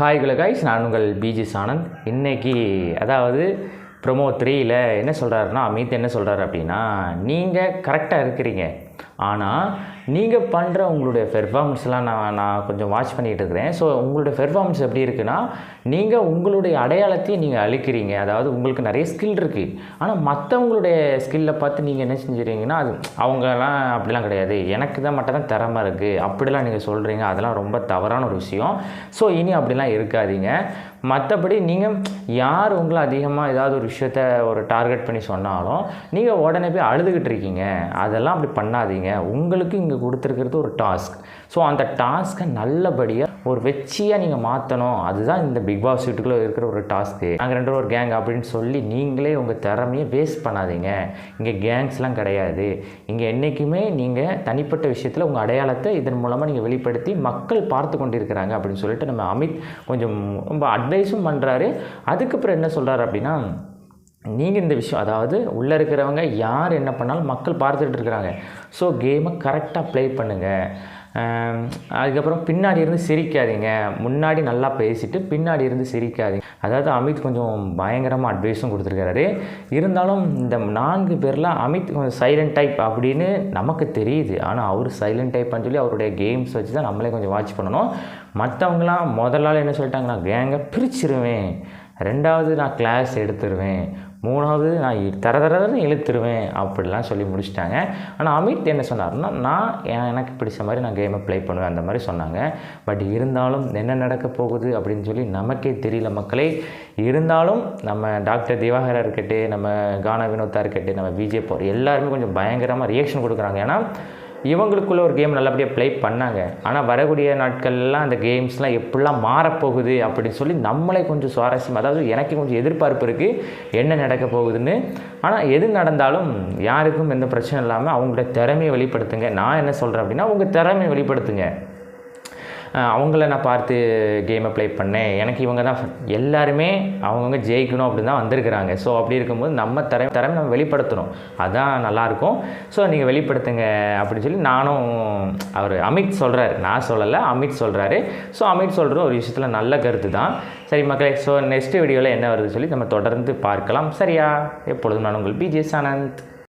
Hi குல guys நான் உங்கள் பிஜி சானந்த். இன்னைக்கு அதாவது ப்ரொமோ த்ரீயில் என்ன சொல்கிறாருன்னா அமித் என்ன சொல்கிறாரு அப்படின்னா நீங்கள் கரெக்டாக இருக்கிறீங்க. ஆனால் நீங்கள் பண்ணுற உங்களுடைய பெர்ஃபார்மன்ஸ்லாம் நான் நான் கொஞ்சம் வாட்ச் பண்ணிகிட்டு இருக்கிறேன். ஸோ உங்களுடைய பெர்ஃபார்மன்ஸ் எப்படி இருக்குன்னா நீங்கள் உங்களுடைய அடையாளத்தையும் நீங்கள் அழிக்கிறீங்க. அதாவது உங்களுக்கு நிறைய ஸ்கில் இருக்குது ஆனால் மற்றவங்களுடைய ஸ்கில்லை பார்த்து நீங்கள் என்ன செஞ்சுறீங்கன்னா அது அவங்கெல்லாம் அப்படிலாம் கிடையாது. எனக்கு தான் மட்டும் தான் திறமை இருக்குது அப்படிலாம் நீங்கள் சொல்கிறீங்க அதெல்லாம் ரொம்ப தவறான ஒரு விஷயம். ஸோ இனி அப்படிலாம் இருக்காதீங்க. மற்றபடி நீங்கள் யார் உங்களை அதிகமாக ஏதாவது ஒரு விஷயத்த ஒரு டார்கெட் பண்ணி சொன்னாலும் நீங்கள் உடனே போய் அழுதுகிட்டு இருக்கீங்க. அதெல்லாம் அப்படி பண்ணாது பண்ணாதீங்க உங்களுக்கு இங்கே கொடுத்துருக்கிறது ஒரு டாஸ்க் ஸோ அந்த டாஸ்க்கை நல்லபடியாக ஒரு வெச்சியாக நீங்கள் மாற்றணும் அதுதான் இந்த பிக் பாஸ் வீட்டுக்குள்ளே இருக்கிற ஒரு டாஸ்க்கு நாங்கள் ரெண்டு ஒரு கேங் அப்படின்னு சொல்லி நீங்களே உங்கள் திறமையை வேஸ்ட் பண்ணாதீங்க. இங்கே கேங்ஸ்லாம் கிடையாது. இங்கே என்றைக்குமே நீங்கள் தனிப்பட்ட விஷயத்தில் உங்கள் அடையாளத்தை இதன் மூலமாக நீங்கள் வெளிப்படுத்தி மக்கள் பார்த்து கொண்டிருக்கிறாங்க அப்படின்னு சொல்லிட்டு நம்ம அமித் கொஞ்சம் ரொம்ப அட்வைஸும் பண்ணுறாரு அதுக்கப்புறம் என்ன சொல்கிறாரு அப்படின்னா நீங்கள் இந்த விஷயம் அதாவது உள்ளே இருக்கிறவங்க யார் என்ன பண்ணாலும் மக்கள் பார்த்துட்டு இருக்கிறாங்க. ஸோ கேமை கரெக்டாக ப்ளே பண்ணுங்கள் அதுக்கப்புறம் பின்னாடி இருந்து சிரிக்காதீங்க. முன்னாடி நல்லா பேசிட்டு பின்னாடி இருந்து சிரிக்காதீங்க. அதாவது அமித் கொஞ்சம் பயங்கரமாக அட்வைஸும் கொடுத்துருக்காரு இருந்தாலும் இந்த நான்கு பேரில் அமித் கொஞ்சம் சைலண்ட் டைப் அப்படின்னு நமக்கு தெரியுது. ஆனால் அவர் சைலண்ட் டைப்னு சொல்லி அவருடைய கேம்ஸ் வச்சு தான் நம்மளே கொஞ்சம் வாட்ச் பண்ணணும். மற்றவங்களாம் முதலால் என்ன சொல்லிட்டாங்கன்னா கேங்கை பிரிச்சிருவேன். ரெண்டாவது நான் கிளாஸ் எடுத்துருவேன். மூணாவது நான் தர தரன்னு இழுத்துருவேன் அப்படிலாம் சொல்லி முடிச்சிட்டாங்க. ஆனால் அமித் என்ன சொன்னார்னா நான் எனக்கு பிடிச்ச மாதிரி நான் கேமை ப்ளே பண்ணுவேன் அந்த மாதிரி சொன்னாங்க. பட் இருந்தாலும் என்ன நடக்க போகுது? அப்படின்னு சொல்லி நமக்கே தெரியல மக்களே. இருந்தாலும் நம்ம டாக்டர் திவாகரா இருக்கட்டும் நம்ம கானா வினோத்தா இருக்கட்டும் நம்ம பிஜே போர் எல்லாருமே கொஞ்சம் பயங்கரமாக ரியாக்ஷன் கொடுக்குறாங்க. ஏன்னா இவங்களுக்குள்ளே ஒரு கேம் நல்லபடியாக ப்ளே பண்ணாங்க. ஆனால் வரக்கூடிய நாட்கள்லாம் அந்த கேம்ஸ்லாம் எப்படிலாம் மாறப்போகுது அப்படின்னு சொல்லி நம்மளே கொஞ்சம் சுவாரஸ்யம் அதாவது எனக்கு கொஞ்சம் எதிர்பார்ப்பு இருக்குது என்ன நடக்க போகுதுன்னு. ஆனால் எது நடந்தாலும் யாருக்கும் எந்த பிரச்சனை இல்லாமல் அவங்களோட திறமையை வெளிப்படுத்துங்க. நான் என்ன சொல்கிறேன் அப்படின்னா உங்கள் திறமையை வெளிப்படுத்துங்க. அவங்கள நான் பார்த்து கேமை ப்ளே பண்ணேன். எனக்கு இவங்க தான் எல்லாருமே அவங்கவுங்க ஜெயிக்கணும் அப்படின்னு தான் வந்திருக்கிறாங்க. ஸோ அப்படி இருக்கும்போது நம்ம திறமை திறமை நம்ம வெளிப்படுத்தணும். அதுதான் நல்லாயிருக்கும் ஸோ நீங்கள் வெளிப்படுத்துங்க அப்படின்னு சொல்லி நானும் அவர் அமித் சொல்கிறார் நான் சொல்லலை அமித் சொல்கிறாரு ஸோ அமித் சொல்கிற ஒரு விஷயத்தில் நல்ல கருத்து தான். சரி மக்களே ஸோ நெக்ஸ்ட் வீடியோவில் என்ன வருது சொல்லி நம்ம தொடர்ந்து பார்க்கலாம். சரியா? எப்பொழுதும் நான் உங்கள் பிஜே ஆனந்த்.